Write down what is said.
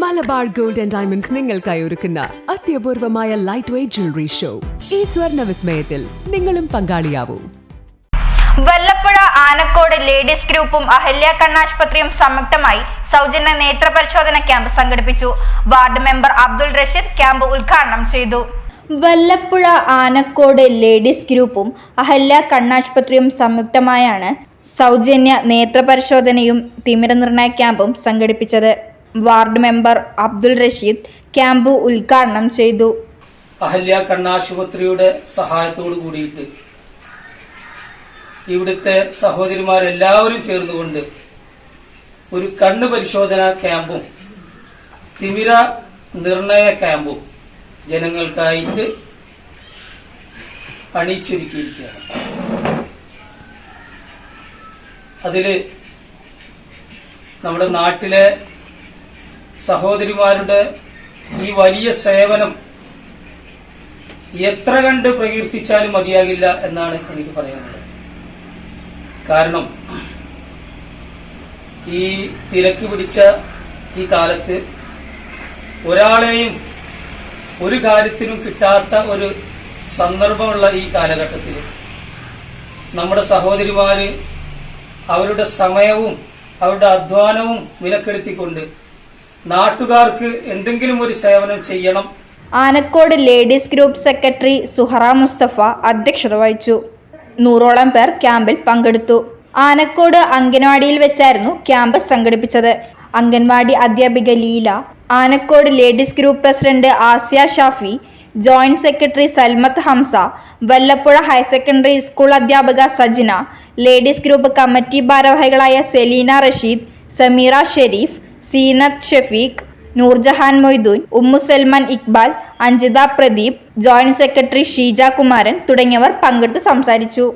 Malabar gold and diamonds നിങ്ങൾക്കായി ഒരുക്കുന്ന അത്യപൂർവമായ ലൈറ്റ് വെയ്റ്റ് ജ്വല്ലറി ഷോ ഈ സ്വർണ വിസ്മയത്തിൽ നിങ്ങളും പങ്കാളിയാവൂ. വല്ലപ്പുഴ ആനക്കോട് ലേഡീസ് ഗ്രൂപ്പും അഹല്യ കണ്ണാശുപത്രിയും സംയുക്തമായി സൗജന്യ നേത്ര പരിശോധന ക്യാമ്പ് സംഘടിപ്പിച്ചു. Ward member Abdul Rasheed camp ഉദ്ഘാടനം ചെയ്തു. വല്ലപ്പുഴ ആനക്കോട് ലേഡീസ് ഗ്രൂപ്പും അഹല്യ കണ്ണാശുപത്രിയും സംയുക്തമായാണ് സൗജന്യ നേത്ര പരിശോധനയും തിമിര നിർണയ ക്യാമ്പും സംഘടിപ്പിച്ചത്. Ward member Abdul Rasheed camp ഉദ്ഘാടനം ചെയ്തു. അഹല്യ കണ്ണാശുപത്രിയുടെ സഹായത്തോടു കൂടിയിട്ട് ഇവിടുത്തെ സഹോദരിമാരെല്ലാവരും ചേർന്നുകൊണ്ട് ഒരു കണ്ണ് പരിശോധന ക്യാമ്പും തിമിര നിർണയ ക്യാമ്പും ജനങ്ങൾക്കായിട്ട് അണിയിച്ചൊരുക്കിയിരിക്കുകയാണ് അതിൽ നമ്മുടെ നാട്ടിലെ സഹോദരിമാരുടെ ഈ വലിയ സേവനം എത്ര കണ്ട് പ്രകീർത്തിച്ചാലും മതിയാകില്ല എന്നാണ് എനിക്ക് പറയാനുള്ളത്. കാരണം ഈ തിരക്ക് പിടിച്ച ഈ കാലത്ത് ഒരാളെയും ഒരു കാര്യത്തിനും കിട്ടാത്ത ഒരു സന്ദർഭമുള്ള ഈ കാലഘട്ടത്തിൽ നമ്മുടെ സഹോദരിമാര് അവരുടെ സമയവും അവരുടെ അധ്വാനവും വിലക്കെടുത്തിക്കൊണ്ട് നാട്ടുകാർക്ക് എന്തെങ്കിലും ഒരു സേവനം ചെയ്യണം. Anakkode ladies group secretary Suhara Musthafa അധ്യക്ഷത വഹിച്ചു. നൂറോളം പേർ ക്യാമ്പിൽ പങ്കെടുത്തു. ആനക്കോട് അംഗൻവാടിയിൽ വെച്ചായിരുന്നു ക്യാമ്പ് സംഘടിപ്പിച്ചത്. അംഗൻവാടി അധ്യാപിക Leela Anakkode ladies group president Asiya Shafi joint secretary Salmath Hamsa Vallappuzha higher secondary school അധ്യാപക സജിന ലേഡീസ് ഗ്രൂപ്പ് കമ്മിറ്റി ഭാരവാഹികളായ സെലീന റഷീദ് സമീറ ഷെരീഫ് സീനത്ത് ഷെഫീഖ് നൂർജഹാൻ മൊയ്തുൻ ഉമ്മു സൽമാൻ ഇക്ബാൽ അഞ്ജിത പ്രദീപ് ജോയിന്റ് സെക്രട്ടറി ഷീജ കുമാരൻ തുടങ്ങിയവർ പങ്കെടുത്ത് സംസാരിച്ചു.